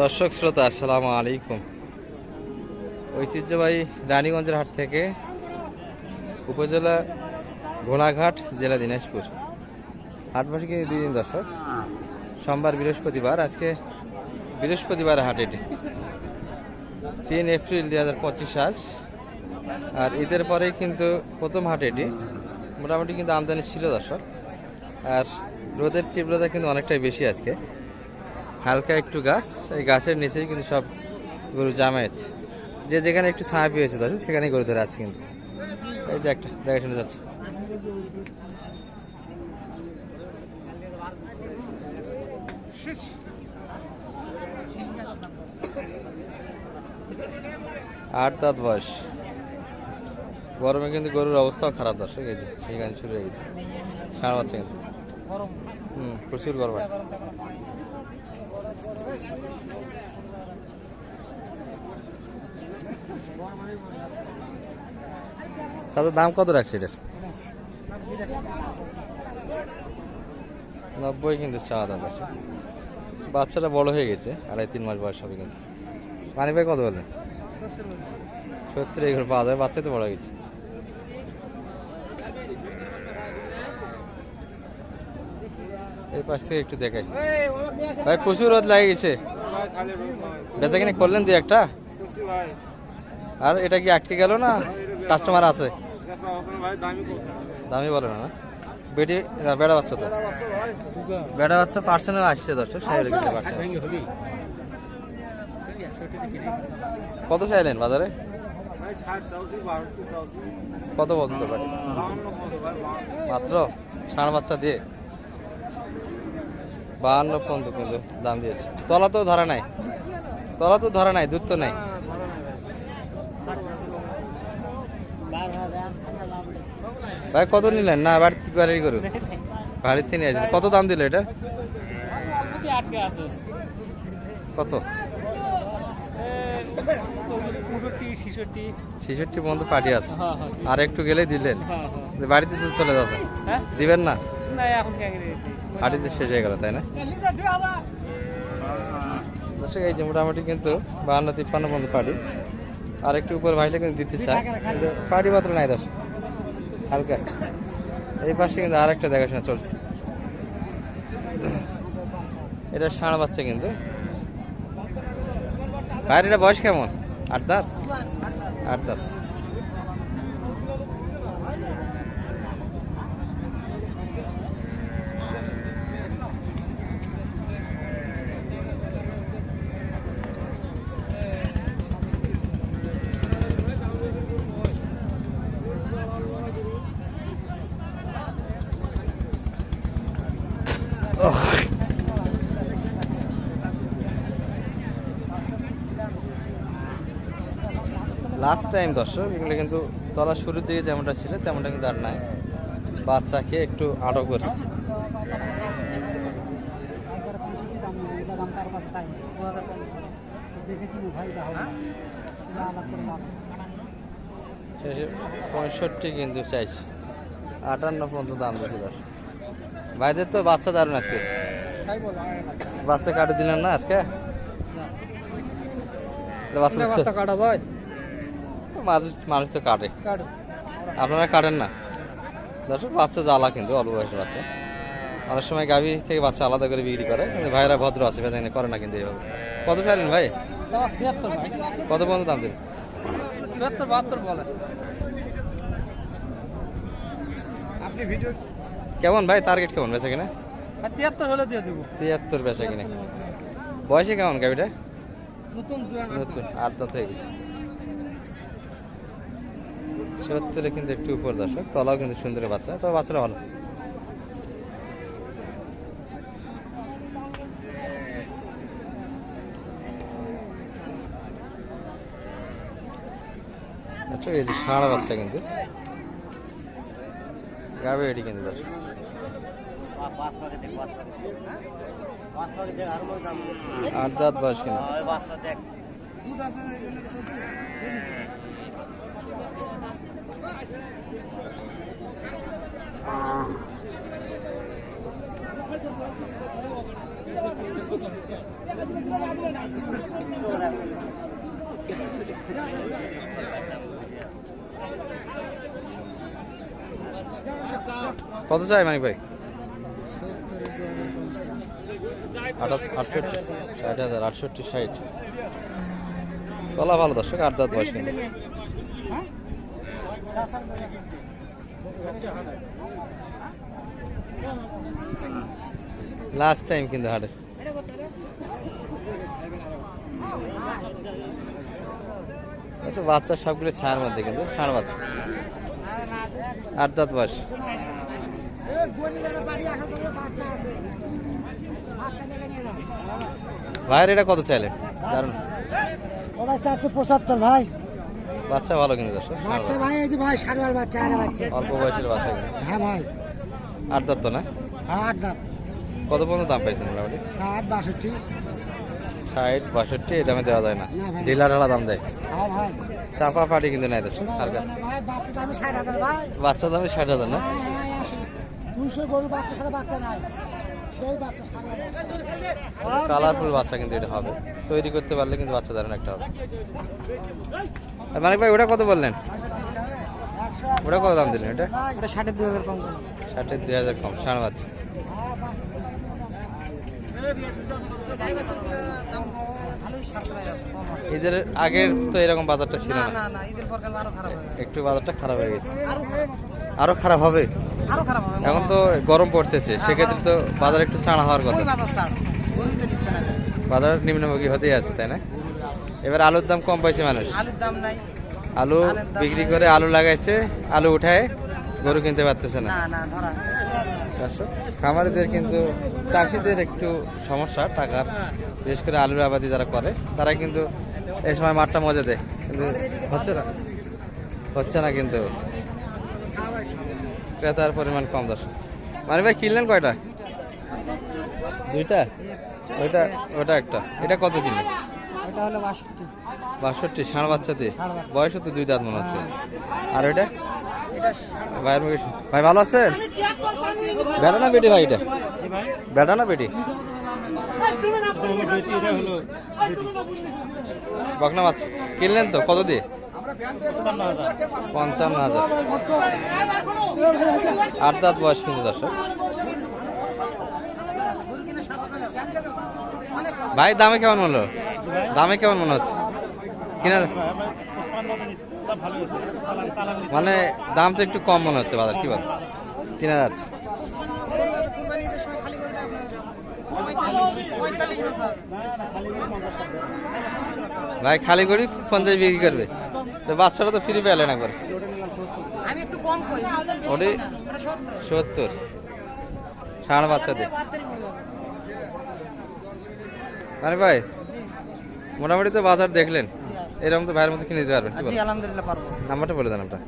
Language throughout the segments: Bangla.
দর্শক শ্রোতা, আসসালামু আলাইকুম। ঐতিহ্যবাহী রানীগঞ্জের হাট থেকে উপজেলা ঘোড়াঘাট, জেলা দিনাজপুর। হাট কিন্তু দুই দিন দর্শক? সোমবার বৃহস্পতিবার, আজকে বৃহস্পতিবার হাট এটি। তিন এপ্রিল দুই হাজার পঁচিশ আজ, আর ঈদের পরেই কিন্তু প্রথম হাট এটি। মোটামুটি কিন্তু আমদানি ছিল দর্শক, আর রোদের তীব্রতা কিন্তু অনেকটাই বেশি আজকে। হালকা একটু গাছ, এই গাছের নিচেই কিন্তু সব গরু জামায়াত। যে যেখানে একটু ছায়া পেয়েছে দর্শক, সেখানেই গরু ধরে আছে কিন্তু। এই যে একটা, দেখা শুনে যাচ্ছে। আট দাঁত বয়স। গরমে কিন্তু গরুর অবস্থাও খারাপ দর্শক, এই যে সেখানে শুরু হয়ে গেছে। সারা বাচ্চা কিন্তু। হুম, প্রচুর গরম আছে। তাদের দাম কত রাখছে এটার? নব্বই কিন্তু চাওয়া দাম আছে। বাচ্চাটা বড় হয়ে গেছে, আড়াই তিন মাস বয়স হবে কিন্তু। পানি ভাই কত বললেন সত্তর এগুলো পাওয়া যায় বাচ্চা তো বড় গেছে। এই পাশ থেকে একটু দেখাই। ভাই, প্রচুর রোদ লাগে গেছে বেচা কিনে করলেন দুই একটা? আর এটা কি আটকে গেল না? কাস্টমার আছে। দামি বলে না? বেটি বেড়া বাচ্চা তো। বেড়া বাচ্চা পার্সেন্ট আসছে দর্শক আছে। কত চাইলেন বাজারে? কত বলতে পারি মাত্র? ষাঁড় বাচ্চা দিয়ে? বাহান্ন পর্যন্ত কিন্তু দাম দিয়েছে। তলা তো ধরা নাই। তলা তো ধরা নাই দুধ তো নাই। ভাই কত নিলেন? না বাড়ি বাড়ির থেকে নিয়ে আসলেন কত দাম দিল এটা? কত? ছিষট্টি। পর্যন্ত পার্টি আছে। হ্যাঁ হ্যাঁ আর একটু গেলেই দিলেন? হ্যাঁ বাড়িতে তো চলে যাচ্ছে। হ্যাঁ? দিবেন না? এখন শেষ হয়ে গেল তাই না? এই যে মোটামুটি কিন্তু বাহান্ন তিপ্পান্ন পর্যন্ত পার্টি। আর একটু উপর ভাইলে কিন্তু দিতে চায়। পার্টি মাত্র নাই দর্শক। হালকা। এই পাশে কিন্তু আর একটা দেখাশোনা চলছে। এটা ষাঁড় বাচ্চা কিন্তু। ভাইয়ের এটা বয়স কেমন? আট দাঁত? আট দাঁত। লাস্ট টাইম দর্শক, এগুলো কিন্তু তলা শুরুর দিকে যেমনটা ছিল, তেমনটা কিন্তু আর নাই। বাচ্চা খেয়ে একটু আটক করছে। পঁয়ষট্টি কিন্তু চাইছি। আটান্ন পর্যন্ত দাম দিয়েছে দর্শক। ভাইদের তো বাচ্চা দারুণ আজকে। বাচ্চা কাটে দিলেন না আজকে? বাচ্চা? কাটা যায় মানুষ মানুষ তো কাটে। আপনারা কাটেন না। দর্শক বাচ্চা জ্বালা কিন্তু অল্প বয়সের বাচ্চা। অনেক সময় গাভী থেকে বাচ্চা আলাদা করে বিক্রি করে কিন্তু ভাইরা ভদ্র আছে বেচা কিনা করে না কিন্তু এইভাবে। কত চাইলেন ভাই? কত পর্যন্ত দাম দেবেন বাহাত্তর বলে আপনি ভিডিও কেমন ভাই? টার্গেট কেমন বেচা কিনা? তিয়াত্তর হলে দিয়ে দেবো। তিয়াত্তর বেচা কিনা। বয়সে কেমন গাভীটা নতুন আট দাঁত হয়ে গেছে। সত্তরে কিন্তু একটু উপর দর্শক তলাও কিন্তু সুন্দর বাচ্চা তবে বাচ্চাটা ভালো। আচ্ছা এই যে সারা বাচ্চা কিন্তু। গাবে এটি কিন্তু মধ্যে দাম আট দাঁত বয়স কিন্তু ওই বাচ্চা দেখ দুধ আছে কত চাই, মানিক ভাই? আটষট্টি, ষাট হাজার, আটষট্টি, ষাট। চলা ভালো দর্শক, আট দাঁত বয়স লাস্ট টাইম কিন্তু হাটে। আচ্ছা বাচ্চা সবগুলো ছাড় মধ্যে কিন্তু ছাড় বাচ্চা। আট দাঁত বয়স। ভাইয়ের এটা কত চাইলে? কারণ ওরা চাচ্ছে পঁচাত্তর ভাই। বাচ্চা ভালো কিন্তু দর্শক বাচ্চা বাচ্চা। ভাই এই যে ভাই সাড়ে বাচ্চা আরে বাচ্চা। অল্প বয়সের বাচ্চা হ্যাঁ ভাই। আট দাঁত তো না? আট দাঁত। কত পর্যন্ত দাম পাইছেন মোটামুটি? ষাট বাষট্টি। ষাট বাষট্টি এই দামে দেওয়া যায় না। ডিলার আলা দাম দেয়। হ্যাঁ চাপা পাটি কিন্তু নাই দর্শক বাচ্চা দামে ষাট হাজার না? হ্যাঁ হ্যাঁ। দুশো গরু বাচ্চা খেলে বাচ্চা নাই। সেই বাচ্চা কালারফুল বাচ্চা কিন্তু এটা হবে। তৈরি করতে পারলে কিন্তু বাচ্চা দারুণ একটা হবে। মানিক ভাই ওটা কত বললেন? ওটা কত দাম দিলেন এটা? ওটা ষাটের দুই হাজার কম ষাটের দুই হাজার কম ষাঁড় বাচ্চা। ভালোই সাশ্রয় আছে কম আছে ঈদের আগের তো এরকম বাজারটা ছিল না। না না না ঈদের পর আরও খারাপ একটু বাজারটা খারাপ হয়ে গেছে। আরও খারাপ হবে? আরও খারাপ হবে এখন তো গরম পড়তেছে সেক্ষেত্রে তো বাজার একটু ছাড়া হওয়ার কথা। বাজার নিম্নমুখী হতেই আছে তাই না? এবার আলুর দাম কম পাইছে মানুষ। আলুর দাম নাই। আলু বিক্রি করে আলু লাগাইছে আলু উঠায় গরু কিনতে পারতেছে না। খামারিদের কিন্তু চাষিদের একটু সমস্যা টাকার বিশেষ করে আলুর আবাদি যারা করে তারা কিন্তু এই সময় মাঠটা মজা দেয়। কিন্তু হচ্ছে না? হচ্ছে না কিন্তু। ক্রেতার পরিমাণ কম দর্শক। মানে ভাই কিনলেন কয়টা? দুইটা? ওইটা ওটা একটা। এটা কত কিনলেন? বাষট্টি। ষাঁড় বাচ্চা দিয়ে? ষাঁড় বয়স তো দুই দাঁত মনে হচ্ছে। আর ওইটা? এটা ভাইয়ের মুখে ভাই ভালো আছেন? বেটা না বেটি ভাই এটা? বেটা না বেটি। বকনা বাচ্চা। কিনলেন তো? কত দিয়ে? পঞ্চান্ন হাজার। আট দাঁত বয়স কিন্তু দর্শক। ভাই, দামে কেমন মনে হলো? দামে কেমন মনে হচ্ছে? কিনা মানে দাম তো একটু কম মনে হচ্ছে বাজার, কি বল? কিনা যাচ্ছে? ভাই, খালি করি পঞ্চাশ বিক্রি করবে। বাচ্চাটা তো ফ্রি পেলেন একবার। আমি একটু কম ওরে- ষাঁড় বাচ্চাদের। মানে ভাই মোটামুটি তো বাজার দেখলেন। এরকম তো ভাইয়ের মতো কিনে দিতে পারবেন জি আলহামদুলিল্লাহ পারব। নাম্বারটা বলে দেন আপনার।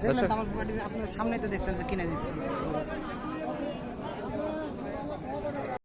সেভেন তো আমার আপনার সামনেই তো দেখছেন যে কিনে দিচ্ছি।